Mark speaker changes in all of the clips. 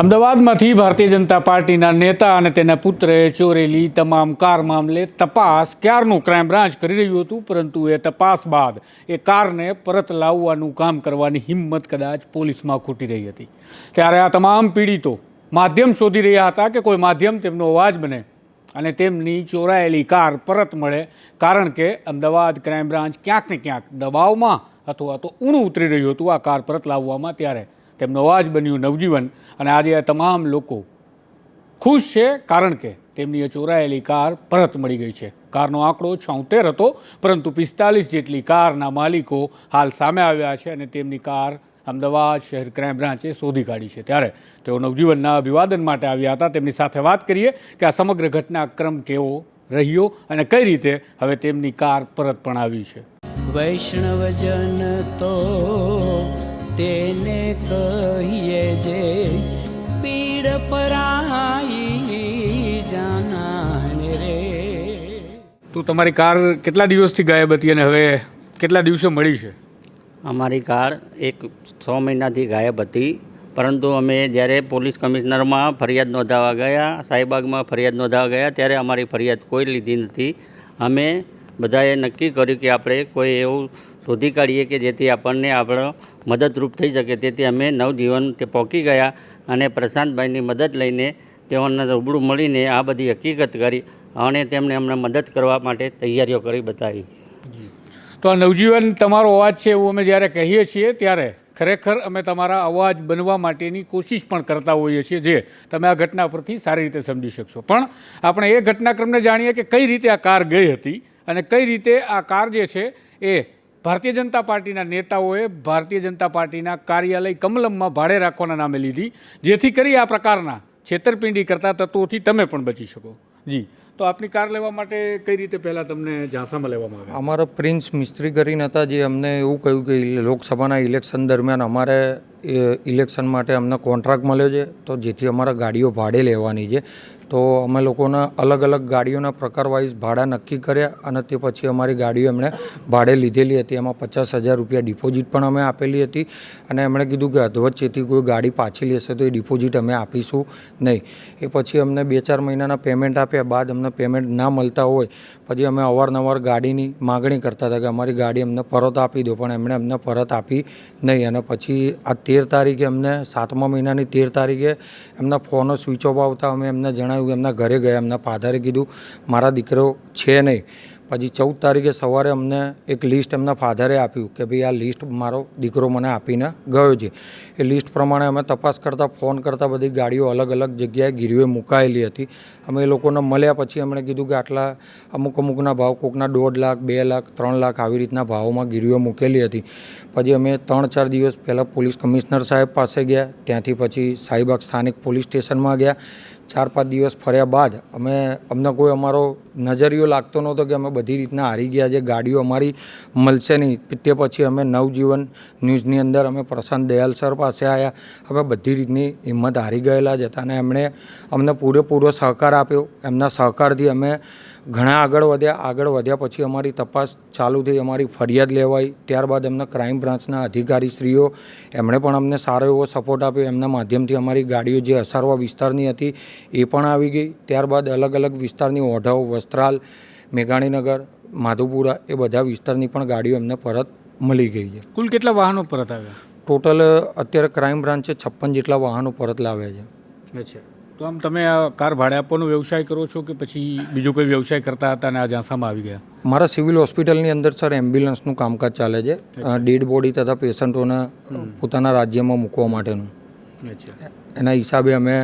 Speaker 1: અમદાવાદમાંથી ભારતીય જનતા પાર્ટીના નેતા અને તેના પુત્રએ ચોરેલી તમામ કાર મામલે તપાસ, ક્યારનું ક્રાઇમ બ્રાન્ચ કરી રહ્યું હતું, પરંતુ એ તપાસ બાદ એ કારને પરત લાવવાનું કામ કરવાની હિંમત કદાચ પોલીસમાં ખૂટી રહી હતી. ત્યારે આ તમામ પીડિતો માધ્યમ શોધી રહ્યા હતા કે કોઈ માધ્યમ તેમનો અવાજ બને અને તેમની ચોરાયેલી કાર પરત મળે, કારણ કે અમદાવાદ ક્રાઇમ બ્રાન્ચ ક્યાંક ને ક્યાંક દબાવમાં અથવા તો ઊણું ઉતરી રહ્યું હતું આ કાર પરત લાવવામાં ત્યારે. તેમનો અવાજ બન્યું નવજીવન અને આજે આ તમામ લોકો ખુશ છે કારણ કે તેમની ચોરાયેલી કાર પરત મળી ગઈ છે. કારનો આંકડો છોતેર હતો, પરંતુ પિસ્તાલીસ જેટલી કારના માલિકો હાલ સામે આવ્યા છે અને તેમની કાર અમદાવાદ શહેર ક્રાઇમ બ્રાન્ચે શોધી કાઢી છે. ત્યારે તેઓ નવજીવનના અભિવાદન માટે આવ્યા હતા. તેમની સાથે વાત કરીએ કે આ સમગ્ર ઘટનાક્રમ કેવો રહ્યો અને કઈ રીતે હવે તેમની કાર પરત પણ આવી છે.
Speaker 2: વૈષ્ણવજન તો તેને કહીએ જે પીડ પરાઈ જાનાને રે.
Speaker 1: તો તમારી કાર કેટલા દિવસથી ગાયબ હતી અને હવે કેટલા દિવસે મળી છે?
Speaker 3: અમારી કાર એક છ મહિનાથી ગાયબ હતી પરંતુ અમે જ્યારે પોલીસ કમિશનરમાં ફરિયાદ નોંધાવા ગયા સાઈબાગમાં ફરિયાદ નોંધાવા ગયા ત્યારે અમારી ફરિયાદ કોઈ લીધી નથી. અમે બધાએ નક્કી કર્યું કે આપણે કોઈ એવું શોધી કાઢીએ કે જેથી આપણને આપણો મદદરૂપ થઈ શકે. તેથી અમે નવજીવન તે પહોંચી ગયા અને પ્રશાંતભાઈની મદદ લઈને તેઓને રૂબરૂ મળીને આ બધી હકીકત કરી અને તેમણે અમને મદદ કરવા માટે તૈયારીઓ કરી બતાવી.
Speaker 1: તો આ નવજીવન તમારો અવાજ છે એવું અમે જ્યારે કહીએ છીએ ત્યારે ખરેખર અમે તમારા અવાજ બનવા માટેની કોશિશ પણ કરતા હોઈએ છીએ જે તમે આ ઘટના પરથી સારી રીતે સમજી શકશો. પણ આપણે એ ઘટનાક્રમને જાણીએ કે કઈ રીતે આ કાર ગઈ હતી અને કઈ રીતે આ કાર જે છે એ ભારતીય જનતા પાર્ટીના નેતાઓએ ભારતીય જનતા પાર્ટીના કાર્યાલય કમલમમાં ભાડે રાખવાના નામે લીધી, જેથી કરી આ પ્રકારના છેતરપિંડી કરતા તત્વોથી તમે પણ બચી શકો. જી. તો આપની કાર લેવા માટે કઈ રીતે પહેલાં તમને ઝાંસામાં લેવામાં આવ્યા?
Speaker 4: અમારો પ્રિન્સ મિસ્ત્રી કરીને હતા, જે અમને એવું કહ્યું કે લોકસભાના ઇલેક્શન દરમિયાન અમારે ઇલેક્શન માટે અમને કોન્ટ્રાક્ટ મળ્યો છે, તો જેથી અમારે ગાડીઓ ભાડે લેવાની છે. તો અમે લોકોના અલગ અલગ ગાડીઓના પ્રકાર વાઇઝ ભાડા નક્કી કર્યા અને તે પછી અમારી ગાડીઓ એમણે ભાડે લીધેલી હતી. એમાં પચાસ હજાર રૂપિયા ડિપોઝિટ પણ અમે આપેલી હતી અને એમણે કીધું કે અધવચ્ચેથી કોઈ ગાડી પાછી લેશે તો એ ડિપોઝિટ અમે આપીશું નહીં. એ પછી અમને બે ચાર મહિનાના પેમેન્ટ આપ્યા. બાદ અમને પેમેન્ટ ના મળતા હોય પછી અમે અવારનવાર ગાડીની માગણી કરતા હતા કે અમારી ગાડી અમને પરત આપી દો, પણ એમણે અમને પરત આપી નહીં. અને પછી આ તેર તારીખે અમને સાતમા મહિનાની તેર તારીખે એમના ફોનો સ્વિચ ઓફ આવતા અમે એમને જણાવ્યું કે એમના ઘરે ગયા, એમના ફાધરે કીધું, મારા દીકરો છે નહીં. પછી ચૌદ તારીખે સવારે અમને એક લિસ્ટ એમના ફાધરે આપ્યું કે ભાઈ આ લિસ્ટ મારો દીકરો મને આપીને ગયો છે. એ લિસ્ટ પ્રમાણે અમે તપાસ કરતાં, ફોન કરતાં બધી ગાડીઓ અલગ અલગ જગ્યાએ ગીરવે મુકાયેલી હતી. અમે એ લોકોને મળ્યા પછી એમણે કીધું કે આટલા અમુક અમુકના ભાવ, કોકના દોઢ લાખ, બે લાખ, ત્રણ લાખ આવી રીતના ભાવોમાં ગીરવે મૂકેલી હતી. પછી અમે ત્રણ ચાર દિવસ પહેલાં પોલીસ કમિશનર સાહેબ પાસે ગયા, ત્યાંથી પછી સાહીબાગ સ્થાનિક પોલીસ સ્ટેશનમાં ગયા. ચાર પાંચ દિવસ ફર્યા બાદ અમે, અમને કોઈ અમારો નજરિયો લાગતો નહોતો કે અમે બધી રીતના હારી ગયા છે. ગાડીઓ અમારી મળશે નહીં. તે પછી અમે નવજીવન ન્યૂઝની અંદર અમે પ્રશાંત દયાલ સર પાસે આવ્યા અમે બધી રીતની હિંમત હારી ગયેલા જ હતા અને એમણે અમને પૂરેપૂરો સહકાર આપ્યો. એમના સહકારથી અમે ઘણા આગળ વધ્યા આગળ વધ્યા પછી અમારી તપાસ ચાલુ થઈ અમારી ફરિયાદ લેવાઈ. ત્યારબાદ એમના ક્રાઇમ બ્રાન્ચના અધિકારીશ્રીઓ એમણે પણ અમને સારો એવો સપોર્ટ આપ્યો. એમના માધ્યમથી અમારી ગાડીઓ જે અસારવા વિસ્તારની હતી એ પણ આવી ગઈ. ત્યારબાદ અલગ અલગ વિસ્તારની ઓઢવ વસ્ત્રાલ મેઘાણીનગર માધુપુરા એ બધા વિસ્તારની પણ ગાડીઓ એમને પરત મળી ગઈ છે.
Speaker 1: કુલ કેટલા વાહનો પરત આવ્યા?
Speaker 4: ટોટલ અત્યારે ક્રાઇમ બ્રાન્ચે છપ્પન જેટલા વાહનો પરત લાવ્યા છે.
Speaker 1: અચ્છા. તો આમ તમે આ કાર ભાડે આપવાનો વ્યવસાય કરો છો કે પછી બીજો કોઈ વ્યવસાય કરતા હતા અને આ ઝાંસામાં આવી ગયા?
Speaker 4: મારા સિવિલ હોસ્પિટલની અંદર સર એમ્બ્યુલન્સનું કામકાજ ચાલે છે ડેડ બોડી તથા પેશન્ટોને પોતાના રાજ્યમાં મૂકવા માટેનું.
Speaker 1: અચ્છા.
Speaker 4: એના હિસાબે અમે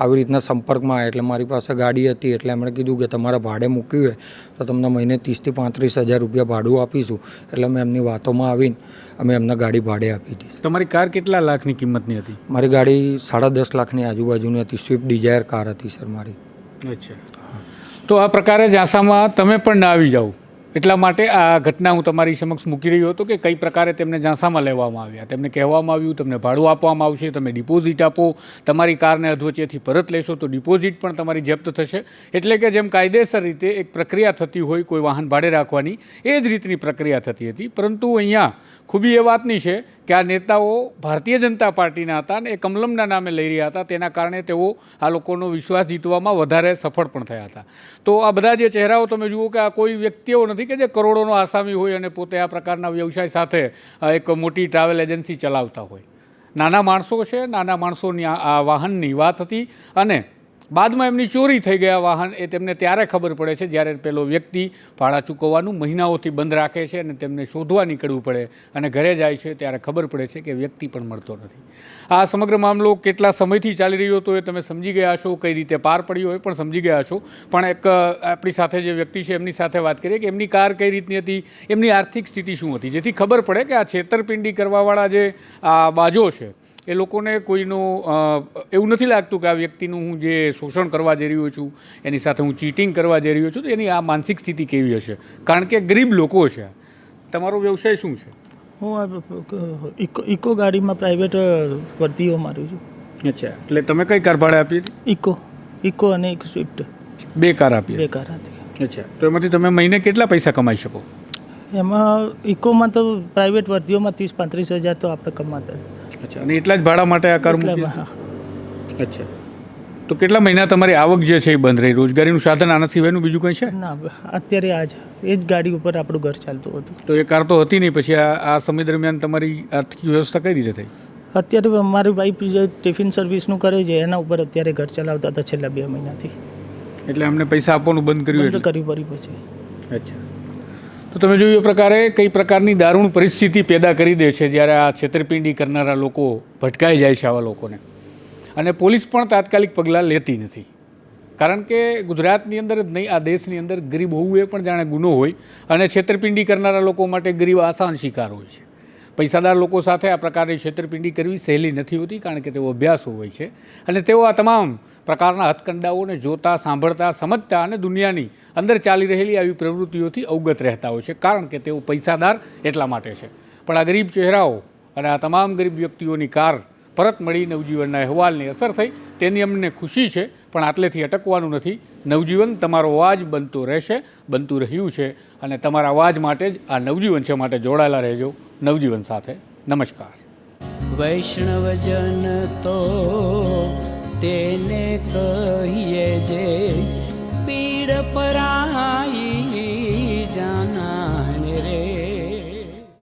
Speaker 4: આવી રીતના સંપર્કમાં આવ્યા એટલે મારી પાસે ગાડી હતી. એટલે એમણે કીધું કે તમારે ભાડે મૂક્યું હોય તો તમને મહિને ત્રીસથી પાંત્રીસ હજાર રૂપિયા ભાડું આપીશું. એટલે અમે એમની વાતોમાં આવીને અમે એમને ગાડી ભાડે આપી દીધી.
Speaker 1: તમારી કાર કેટલા લાખની કિંમતની હતી?
Speaker 4: મારી ગાડી સાડા દસ લાખની આજુબાજુની હતી. સ્વિફ્ટ ડિઝાયર કાર હતી સર મારી.
Speaker 1: અચ્છા. તો આ પ્રકારે ઝાંસામાં તમે પણ ના આવી જાઓ. એટલા માટે આ ઘટના હું તમારી સમક્ષ મૂકી રહ્યો હતો કે કઈ પ્રકારે તેમને ઝાંસામાં લેવામાં આવ્યા. તેમને કહેવામાં આવ્યું, તમને ભાડું આપવામાં આવશે, તમે ડિપોઝિટ આપો, તમારી કારને અધવચ્ચેથી પરત લેશો, તો ડિપોઝિટ પણ તમારી જપ્ત થશે. એટલે કે જેમ કાયદેસર રીતે એક પ્રક્રિયા થતી હોય, કોઈ વાહન ભાડે રાખવાની, એ જ રીતની પ્રક્રિયા થતી હતી. પરંતુ અહીંયા ખૂબી એ વાતની છે કે આ નેતાઓ ભારતીય જનતા પાર્ટીના હતા અને એ કમલમના નામે લઈ રહ્યા હતા. તેના કારણે તેઓ આ લોકોનો વિશ્વાસ જીતવામાં વધારે સફળ પણ થયા હતા. તો આ બધા જે ચહેરાઓ તમે જુઓ કે આ કોઈ વ્યક્તિઓ નથી કે જે કરોડોનો આસામી હોય અને પોતે આ પ્રકારના વ્યવસાય સાથે એક મોટી ટ્રાવેલ એજન્સી ચલાવતા હોય. નાના માણસો છે, નાના માણસોની આ વાહનની વાત હતી અને બાદમાં એમની ચોરી થઈ ગયા વાહન એ તેમને ત્યારે ખબર પડે છે જ્યારે પેલો વ્યક્તિ ભાડા ચૂકવવાનું મહિનાઓથી બંધ રાખે છે અને તેમને શોધવા નીકળવું પડે અને ઘરે જાય છે ત્યારે ખબર પડે છે કે વ્યક્તિ પણ મળતો નથી. આ સમગ્ર મામલો કેટલા સમયથી ચાલી રહ્યો હતો એ તમે સમજી ગયા છો કઈ રીતે પાર પડ્યો હોય પણ સમજી ગયા છો પણ એક આપણી સાથે જે વ્યક્તિ છે એમની સાથે વાત કરીએ કે એમની કાર કઈ રીતની હતી, એમની આર્થિક સ્થિતિ શું હતી? જેથી ખબર પડે કે આ છેતરપિંડી કરવાવાળા જે આ બાજો છે એ લોકોને કોઈનું એવું નથી લાગતું કે આ વ્યક્તિનું હું જે શોષણ કરવા જઈ રહ્યો છું એની સાથે હું ચીટિંગ કરવા જઈ રહ્યો છું તો એની આ માનસિક સ્થિતિ કેવી હશે? કારણ કે ગરીબ લોકો છે. તમારો વ્યવસાય શું છે?
Speaker 5: હું ઇકો ઇકો ગાડીમાં પ્રાઇવેટ વર્તીઓ મારું છું.
Speaker 1: અચ્છા એટલે તમે કઈ કાર ભાડે આપી
Speaker 5: ઇકો ઇકો અને એક સ્વિફ્ટ.
Speaker 1: બે કાર આપી
Speaker 5: બે કાર હતી.
Speaker 1: અચ્છા તો એમાંથી તમે મહિને કેટલા પૈસા કમાઈ શકો?
Speaker 5: એમાં ઇકોમાં તો પ્રાઇવેટ વર્તીઓમાં ત્રીસ પાંત્રીસ હજાર તો આપણે કમાતા જ
Speaker 1: અચ્છા. અને એટલા જ ભાડા માટે આ કાર મૂકી અચ્છા. તો કેટલા મહિના તમારી આવક જે છે એ બંધ રહી? રોજગારીનું સાધન આના સિવાયનું બીજું કંઈ છે?
Speaker 5: ના અત્યારે આ જ. એ જ ગાડી ઉપર આપણું ઘર ચાલતું હતું.
Speaker 1: તો એ કાર તો હતી નહીં પછી આ આ સમય દરમિયાન તમારી આર્થિક વ્યવસ્થા કઈ રીતે થઈ?
Speaker 5: અત્યારે મારી વાઈફ જે ટિફિન સર્વિસનું કરે છે એના ઉપર અત્યારે ઘર ચલાવતા હતા છેલ્લા બે મહિનાથી.
Speaker 1: એટલે અમને પૈસા આપવાનું બંધ કર્યું એટલે?
Speaker 5: કર્યું પછી.
Speaker 1: અચ્છા. તો તમે જોયું એ પ્રકારે કઈ પ્રકારની દારૂણ પરિસ્થિતિ પેદા કરી દે છે જ્યારે આ છેતરપિંડી કરનારા લોકો ભટકાઈ જાય છે આવા લોકોને? અને પોલીસ પણ તાત્કાલિક પગલાં લેતી નથી. કારણ કે ગુજરાતની અંદર જ નહીં, આ દેશની અંદર ગરીબ હોવું એ પણ જાણે ગુનો હોય અને છેતરપિંડી કરનારા લોકો માટે ગરીબ આસાન શિકાર હોય છે. પૈસાદાર લોકો સાથે આ પ્રકારની છેતરપિંડી કરવી સહેલી નથી હોતી, કારણ કે તેઓ અભ્યાસો હોય છે. અને તેઓ આ તમામ પ્રકારના હથકંડાઓને જોતા, સાંભળતા, સમજતા અને દુનિયાની અંદર ચાલી રહેલી આવી પ્રવૃત્તિઓથી અવગત રહેતા હોય છે, કારણ કે તેઓ પૈસાદાર એટલા માટે છે. પણ આ ગરીબ ચહેરાઓ અને આ તમામ ગરીબ વ્યક્તિઓની કાર પરત મળી નવજીવનના અહેવાલની અસર થઈ, તેની અમને ખુશી છે, પણ આટલેથી અટકવાનું નથી. નવજીવન તમારો અવાજ બનતો રહેશે, બનતું રહ્યું છે, અને તમારા અવાજ માટે જ આ નવજીવન છે માટે જોડાયેલા રહેજો. નવજીવન સાથે. નમસ્કાર.
Speaker 2: વૈષ્ણવજન તો તેને કહીએ જે પીડ પરાઈ